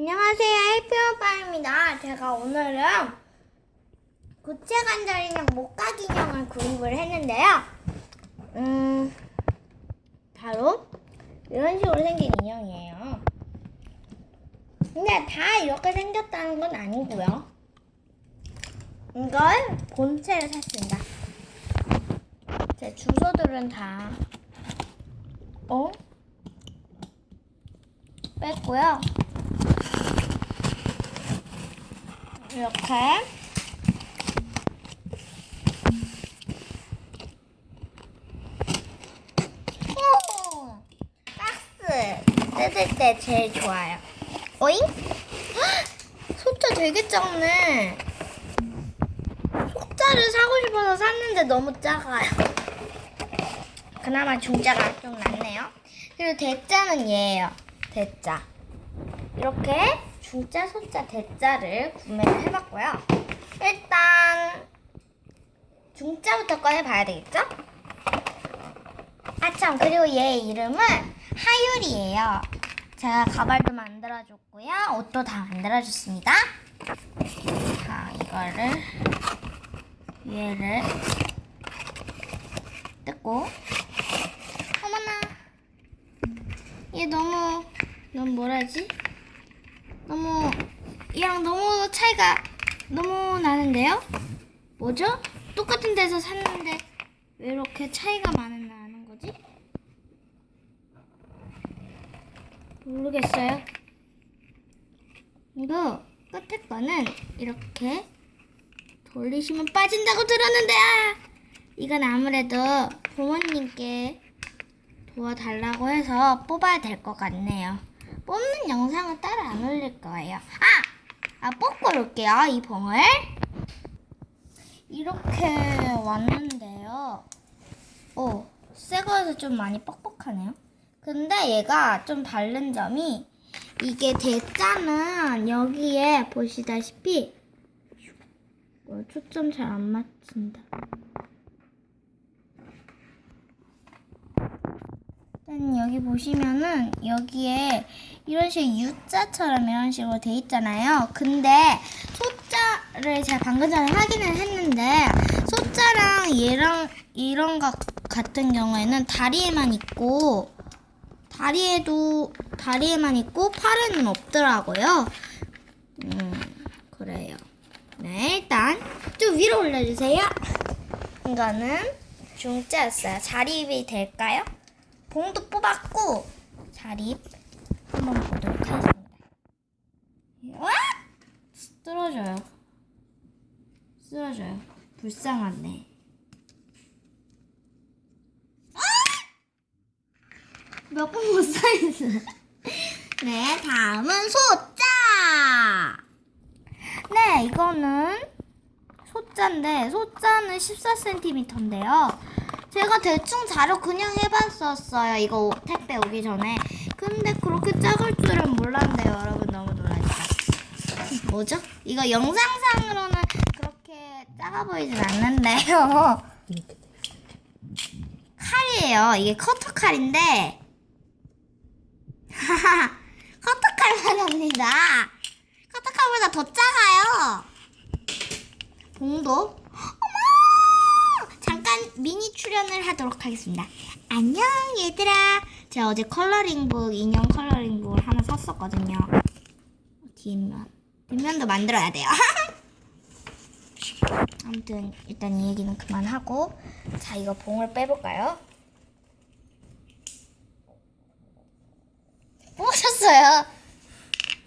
안녕하세요. 해피오빠입니다. 제가 오늘은 구체 관절 인형 목각 인형을 구입을 했는데요. 음, 바로 이런 식으로 생긴 인형이에요. 근데 다 이렇게 생겼다는 건 아니고요. 이걸 본체를 샀습니다. 제 주소들은 다 어? 뺐고요. 이렇게 오! 박스 뜯을 때 제일 좋아요. 헉! 소자 되게 작네. 소자를 사고 싶어서 샀는데 너무 작아요. 그나마 중자가 좀 낫네요. 그리고 대자는 얘예요. 대자. 이렇게 중자, 소자, 대자를 구매를 해봤고요. 일단 중자부터 꺼내봐야 되겠죠? 아참 그리고 얘 이름은 하율이에요. 제가 가발도 만들어줬고요. 옷도 다 만들어줬습니다. 자 이거를 얘를 뜯고 어머나 얘 너무 넌 뭐라지? 얘랑 너무 차이가 너무 나는데요? 뭐죠? 똑같은 데서 샀는데 왜 이렇게 차이가 많은 나는 거지? 모르겠어요. 이거 끝에 거는 이렇게 돌리시면 빠진다고 들었는데 아! 이건 아무래도 부모님께 도와달라고 해서 뽑아야 될 것 같네요. 뽑는 영상은 따로 안 올릴 거예요. 아! 아, 뽑고 올게요, 이 봉을. 이렇게 왔는데요. 오, 새 거에서 좀 많이 뻑뻑하네요. 근데 얘가 좀 다른 점이 이게 대자는 여기에 보시다시피 어, 초점 잘 안 맞춘다. 일단 여기 보시면은 여기에 이런 식으로 U자처럼 이런 식으로 돼 있잖아요. 근데 소자를 제가 방금 전에 확인을 했는데 소자랑 얘랑 이런 것 같은 경우에는 다리에만 있고 다리에도 다리에만 있고 팔에는 없더라고요. 음 그래요. 네 일단 좀 위로 올려주세요. 이거는 중자였어요. 자립이 될까요? 봉도 뽑았고 자립 한번 보도록 하겠습니다. 와! 쓰러져요. 쓰러져요. 불쌍하네. 몇 번 못 사이즈. 네, 다음은 소자. 네, 이거는 소자인데 소자는 14cm인데요. 제가 대충 자료 그냥 해봤었어요. 이거 택배 오기 전에. 근데 그렇게 작을 줄은 몰랐는데요. 여러분 너무 놀라죠. 뭐죠? 이거 영상상으로는 그렇게 작아 보이진 않는데요. 칼이에요. 이게 커터 칼인데. 커터 칼만 합니다. 커터 칼보다 더 작아요. 봉도. 잠깐 미니 출연을 하도록 하겠습니다. 안녕 얘들아. 제가 어제 컬러링북 인형 컬러링북을 하나 샀었거든요. 뒷면 뒷면도 만들어야 돼요. 아무튼 일단 이 얘기는 그만하고 자 이거 봉을 빼볼까요? 뽑으셨어요.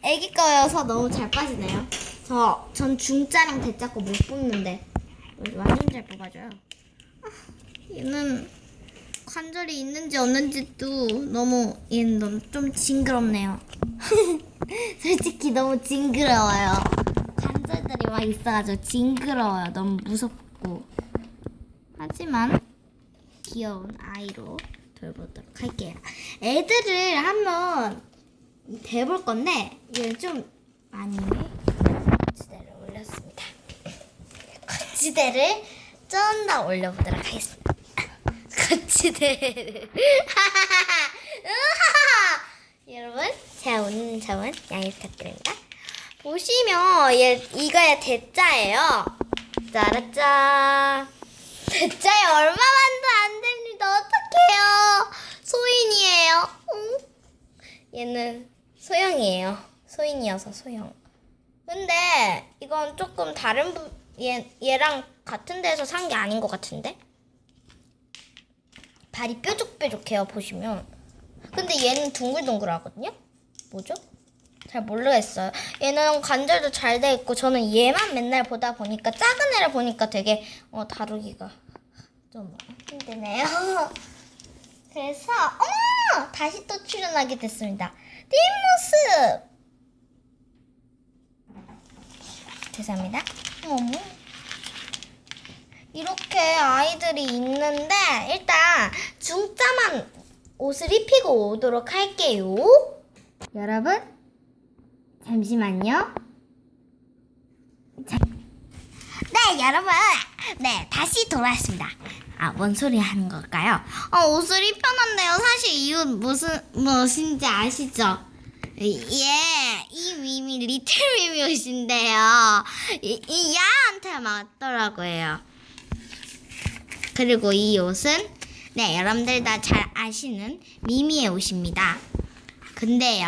애기 거여서 너무 잘 빠지네요. 저 전 중자랑 대자 거못 뽑는데 완전 잘 뽑아줘요. 아, 얘는 관절이 있는지 없는지도 너무 얘는 너무 좀 징그럽네요. 솔직히 너무 징그러워요. 관절들이 막 있어가지고 징그러워요. 너무 무섭고. 하지만 귀여운 아이로 돌보도록 할게요. 애들을 한번 대볼 건데 얘는 좀 많이 거치대를 올렸습니다. 거치대를 좀 더 올려보도록 하겠습니다. 으하하! 여러분, 제가 오는 점은 양해 부탁드립니다. 보시면 얘 이거야 대자예요. 짜라짜. 대자에 얼마만도 안 됩니다. 어떡해요? 소인이에요. 응? 얘는 소형이에요. 소인이어서 소형. 근데 이건 조금 다른 부, 얘, 얘랑 같은 데서 산 게 아닌 것 같은데? 발이 뾰족뾰족해요, 보시면. 근데 얘는 둥글둥글하거든요? 뭐죠? 잘 모르겠어요. 얘는 관절도 잘 돼 있고 저는 얘만 맨날 보다 보니까 작은 애를 보니까 되게 어, 다루기가 좀 힘드네요. 그래서 어머 다시 또 출연하게 됐습니다. 뒷모습 죄송합니다. 어머 이렇게 아이들이 있는데 일단 중짜만 옷을 입히고 오도록 할게요. 여러분 잠시만요. 자, 네 여러분 네 다시 돌아왔습니다. 아뭔 소리 하는 걸까요? 어, 옷을 입혀놨는데요. 사실 이옷 무슨 무엇인지 아시죠? 예, 이 미미 리틀 미미 옷인데요. 이, 이 야한테 맞더라고요. 그리고 이 옷은 네 여러분들 다 잘 아시는 미미의 옷입니다. 근데요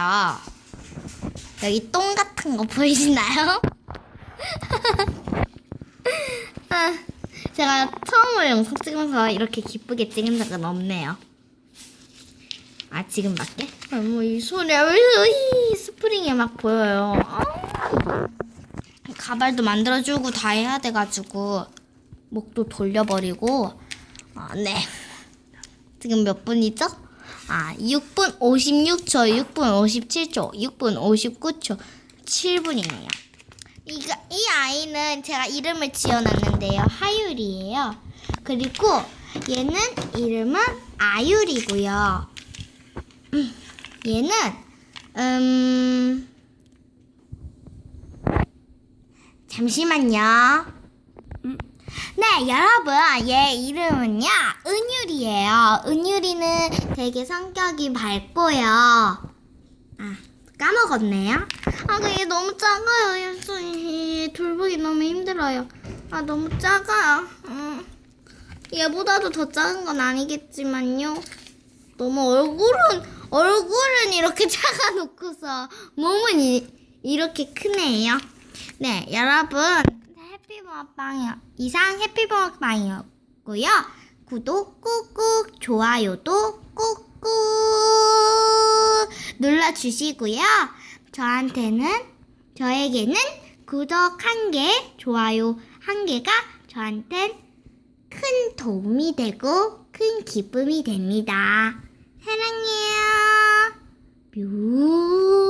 여기 똥 같은 거 보이시나요? 아, 제가 처음으로 영상 찍으면서 이렇게 기쁘게 찍은 적은 없네요. 아 지금 맞게? 어머 이 소리야 왜이 스프링이 막 보여요. 아. 가발도 만들어주고 다 해야 돼가지고 목도 돌려버리고 아, 네 지금 몇 분이죠? 아 6분 56초 6분 57초 6분 59초 7분이네요 이거, 이 아이는 제가 이름을 지어놨는데요 하율이에요 그리고 얘는 이름은 아율이고요 음, 얘는 음 잠시만요 네, 여러분, 얘 이름은요, 은율이에요. 은율이는 되게 성격이 밝고요. 아, 까먹었네요. 아, 그얘 너무 작아요. 얘 돌보기 너무 힘들어요. 아, 너무 작아요. 음. 얘보다도 더 작은 건 아니겠지만요. 너무 얼굴은, 얼굴은 이렇게 작아놓고서 몸은 이, 이렇게 크네요. 네, 여러분. 해피버빵이요. 이상 해피버빵이었고요. 구독 꾹꾹, 좋아요도 꾹꾹 눌러주시고요. 저한테는, 저에게는 구독 한 개, 좋아요 한 개가 저한텐 큰 도움이 되고 큰 기쁨이 됩니다. 사랑해요. Beautiful.